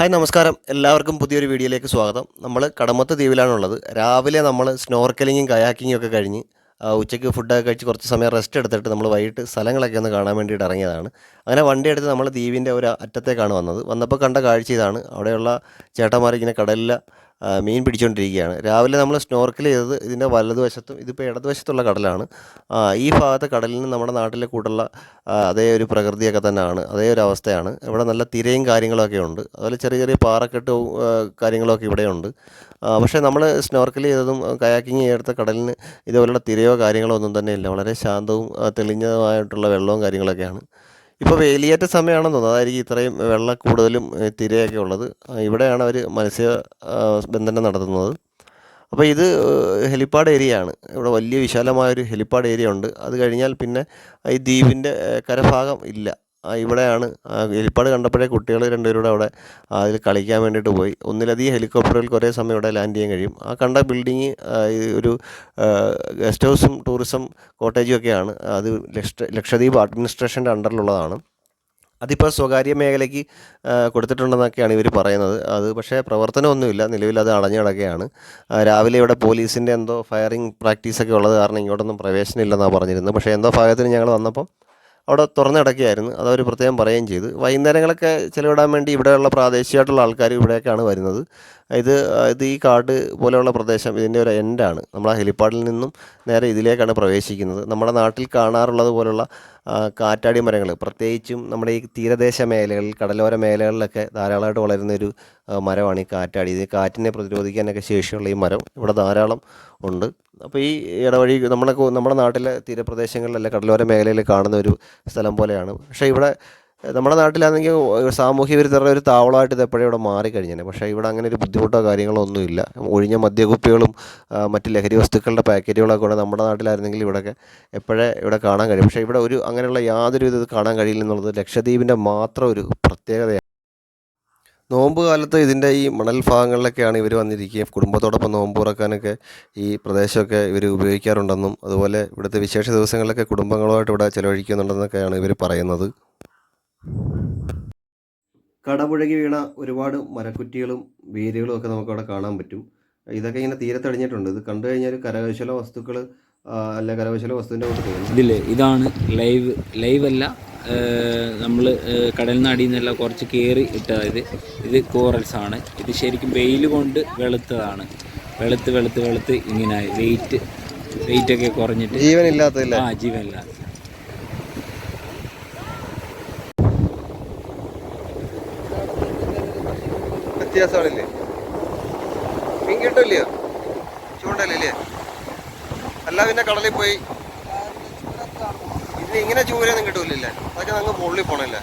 Hi നമസ്കാരം. എല്ലാവർക്കും പുതിയൊരു വീഡിയോയിലേക്ക് സ്വാഗതം. നമ്മൾ കടമത്ത് ദ്വീപിലാണുള്ളത്. രാവിലെ നമ്മൾ സ്നോർക്കലിങ്ങും കയാക്കിങ്ങും ഒക്കെ കഴിഞ്ഞ് ഉച്ചയ്ക്ക് ഫുഡൊക്കെ കഴിച്ച് കുറച്ച് സമയം റെസ്റ്റ് എടുത്തിട്ട് നമ്മൾ വൈകിട്ട് സ്ഥലങ്ങളൊക്കെ ഒന്ന് കാണാൻ വേണ്ടിയിട്ട് ഇറങ്ങിയതാണ്. അങ്ങനെ വണ്ടി എടുത്ത് നമ്മൾ ദ്വീപിന്റെ ഒരു അറ്റത്തേക്കാണ് വന്നത്. വന്നപ്പോൾ കണ്ട കാഴ്ച ഇതാണ്. അവിടെയുള്ള ചേട്ടന്മാർ ഇങ്ങനെ കടലിൽ ആ, മീൻ പിടിച്ചുകൊണ്ടിരിക്കുകയാണ് രാവിലെ നമ്മൾ സ്നോർക്കൽ ചെയ്തത് ഇതിന്റെ വലതുവശത്തും ഇതിപ്പോൾ ഇടതുവശത്തുള്ള കടലാണ്. ഈ ഭാഗത്തെ കടലിന് നമ്മുടെ നാട്ടിലെ കൂടുള്ള അതേ ഒരു പ്രകൃതിയൊക്കെ തന്നെയാണ്. അതേ ഒരു അവസ്ഥയാണ്. ഇവിടെ നല്ല തിരയും കാര്യങ്ങളൊക്കെ ഉണ്ട്. അതുപോലെ ചെറിയ ചെറിയ പാറക്കെട്ടും കാര്യങ്ങളൊക്കെ ഇവിടെയുണ്ട് പക്ഷേ നമ്മൾ സ്നോർക്കൽ ചെയ്തതും കയാക്കിങ് ചെയ്തെടുത്ത കടലിന് ഇതുപോലുള്ള തിരയോ കാര്യങ്ങളോ ഒന്നും തന്നെ ഇല്ല. വളരെ ശാന്തവും തെളിഞ്ഞതുമായിട്ടുള്ള വെള്ളവും കാര്യങ്ങളൊക്കെയാണ്. ഇപ്പോൾ വേലിയേറ്റ സമയമാണെന്ന് തോന്നുന്നു. അതായിരിക്കും ഇത്രയും വെള്ളം കൂടുതലും തിരയൊക്കെ ഉള്ളത്. ഇവിടെയാണ് അവർ മത്സ്യ ബന്ധനം നടത്തുന്നത്. അപ്പോൾ ഇത് ഹെലിപ്പാഡ് ഏരിയ ആണ് ഇവിടെ വലിയ വിശാലമായൊരു ഹെലിപ്പാഡ് ഏരിയ ഉണ്ട്. അത് കഴിഞ്ഞാൽ പിന്നെ ഈ ദ്വീപിന്റെ കരഭാഗം ഇല്ല. ഇവിടെയാണ്. ഹെലിപ്പാഡ് കണ്ടപ്പോഴേ കുട്ടികൾ രണ്ടുപേരും കൂടെ അവിടെ അതിൽ കളിക്കാൻ വേണ്ടിയിട്ട് പോയി. ഒന്നിലധികം ഹെലികോപ്റ്ററിൽ കുറേ സമയം ഇവിടെ ലാൻഡ് ചെയ്യാൻ കഴിയും. ആ കണ്ട ബിൽഡിങ് ഒരു ഗസ്റ്റ് ഹൗസും ടൂറിസം കോട്ടേജും ഒക്കെയാണ്. അത് ലക്ഷ ലക്ഷദ്വീപ് അഡ്മിനിസ്ട്രേഷന്റെ അണ്ടറിലുള്ളതാണ് അതിപ്പോൾ സ്വകാര്യ മേഖലയ്ക്ക് കൊടുത്തിട്ടുണ്ടെന്നൊക്കെയാണ് ഇവർ പറയുന്നത്. അത് പക്ഷേ പ്രവർത്തനമൊന്നുമില്ല. നിലവിൽ അത് അടഞ്ഞു കിടക്കുകയാണ്. രാവിലെ ഇവിടെ പോലീസിന്റെ എന്തോ ഫയറിംഗ് പ്രാക്ടീസൊക്കെ ഉള്ളത് കാരണം ഇങ്ങോട്ടൊന്നും പ്രവേശനമില്ലെന്നാണ് പറഞ്ഞിരുന്നത്. പക്ഷേ എന്തോ ഭാഗത്തിന് ഞങ്ങൾ വന്നപ്പം അവിടെ തുറന്നു കിടക്കുകയായിരുന്നു. അതവർ പ്രത്യേകം പറയുകയും ചെയ്തു. വൈകുന്നേരങ്ങളൊക്കെ ചിലവിടാൻ വേണ്ടി ഇവിടെയുള്ള പ്രാദേശികമായിട്ടുള്ള ആൾക്കാർ ഇവിടേക്കാണ് വരുന്നത്. ഇത് ഇത് ഈ കാട് പോലെയുള്ള പ്രദേശം ഇതിന്റെ ഒരു എൻഡാണ് നമ്മൾ ആ ഹെലിപ്പാഡിൽ നിന്നും നേരെ ഇതിലേക്കാണ് പ്രവേശിക്കുന്നത്. നമ്മുടെ നാട്ടിൽ കാണാറുള്ളത് പോലുള്ള കാറ്റാടി മരങ്ങൾ. പ്രത്യേകിച്ചും നമ്മുടെ ഈ തീരദേശ മേഖലകളിൽ കടലോര മേഖലകളിലൊക്കെ ധാരാളമായിട്ട് വളരുന്ന ഒരു മരമാണ് ഈ കാറ്റാടി. ഇത് കാറ്റിനെ പ്രതിരോധിക്കാനൊക്കെ ശേഷിയുള്ള ഈ മരം ഇവിടെ ധാരാളം ഉണ്ട്. അപ്പോൾ ഈ ഇടവഴി നമ്മുടെ നമ്മുടെ നാട്ടിലെ തീരപ്രദേശങ്ങളിലല്ല കടലോര മേഖലയിൽ കാണുന്ന ഒരു സ്ഥലം പോലെയാണ്. പക്ഷേ ഇവിടെ നമ്മുടെ നാട്ടിലാണെങ്കിൽ സാമൂഹ്യ വിരുദ്ധരുടെ ഒരു താവളമായിട്ട് ഇത് എപ്പോഴും ഇവിടെ മാറിക്കഴിഞ്ഞാൽ പക്ഷേ ഇവിടെ അങ്ങനെ ഒരു ബുദ്ധിമുട്ടോ കാര്യങ്ങളോ ഒന്നുമില്ല. ഒഴിഞ്ഞ മദ്യക്കുപ്പികളും മറ്റ് ലഹരി വസ്തുക്കളുടെ പാക്കറ്റുകളൊക്കെ കൂടെ നമ്മുടെ നാട്ടിലായിരുന്നെങ്കിൽ ഇവിടെയൊക്കെ എപ്പോഴേ ഇവിടെ കാണാൻ കഴിയും. പക്ഷേ ഇവിടെ ഒരു അങ്ങനെയുള്ള യാതൊരു ഇത് കാണാൻ കഴിയില്ല എന്നുള്ളത് ലക്ഷദ്വീപിന്റെ മാത്രം ഒരു പ്രത്യേകതയാണ്. നോമ്പ് കാലത്ത് ഇതിന്റെ ഈ മണൽ ഭാഗങ്ങളിലൊക്കെയാണ് ഇവർ വന്നിരിക്കുകയും കുടുംബത്തോടൊപ്പം നോമ്പ് തുറക്കാനൊക്കെ ഈ പ്രദേശമൊക്കെ ഇവർ ഉപയോഗിക്കാറുണ്ടെന്നും അതുപോലെ ഇവിടുത്തെ വിശേഷ ദിവസങ്ങളിലൊക്കെ കുടുംബങ്ങളുമായിട്ട് ഇവിടെ ചിലവഴിക്കുന്നുണ്ടെന്നൊക്കെയാണ് ഇവർ പറയുന്നത്. കടപുഴകി വീണ ഒരുപാട് മരക്കുറ്റികളും വേരുകളും ഒക്കെ നമുക്ക് അവിടെ കാണാൻ പറ്റും. ഇതൊക്കെ ഇങ്ങനെ തീരത്തടിഞ്ഞിട്ടുണ്ട് ഇത് കണ്ടു കഴിഞ്ഞാൽ കരകൗശല വസ്തുക്കൾ അല്ല കരകൗശല വസ്തുവിന്റെ കൂട്ടത്തിൽ ഇതില്ലേ ഇതാണ് ലൈവ് ലൈവ് അല്ല നമ്മൾ കടലിനടിയിൽ നിന്നെല്ലാം കുറച്ച് കയറി ഇട്ടതായത് ഇത്. കോറൽസ് ആണ്. ഇത് ശരിക്കും വെയിൽ കൊണ്ട് വെളുത്തതാണ്. വെളുത്ത് വെളുത്ത് വെളുത്ത് ഇങ്ങനെ വെയിറ്റ് വെയിറ്റ് ഒക്കെ കുറഞ്ഞിട്ട് ജീവനില്ലാത്ത ആ ജീവനില്ല വ്യത്യാസമാണില്ലേ? മീൻ കിട്ടില്ലയോ ചൂണ്ടല്ലേ? അല്ല പിന്നെ കടലിൽ പോയി. ഇതിന് ഇങ്ങനെ ചൂരൊന്നും കിട്ടൂലല്ലേ? അതൊക്കെ നമുക്ക് മുകളിൽ പോണല്ലേ?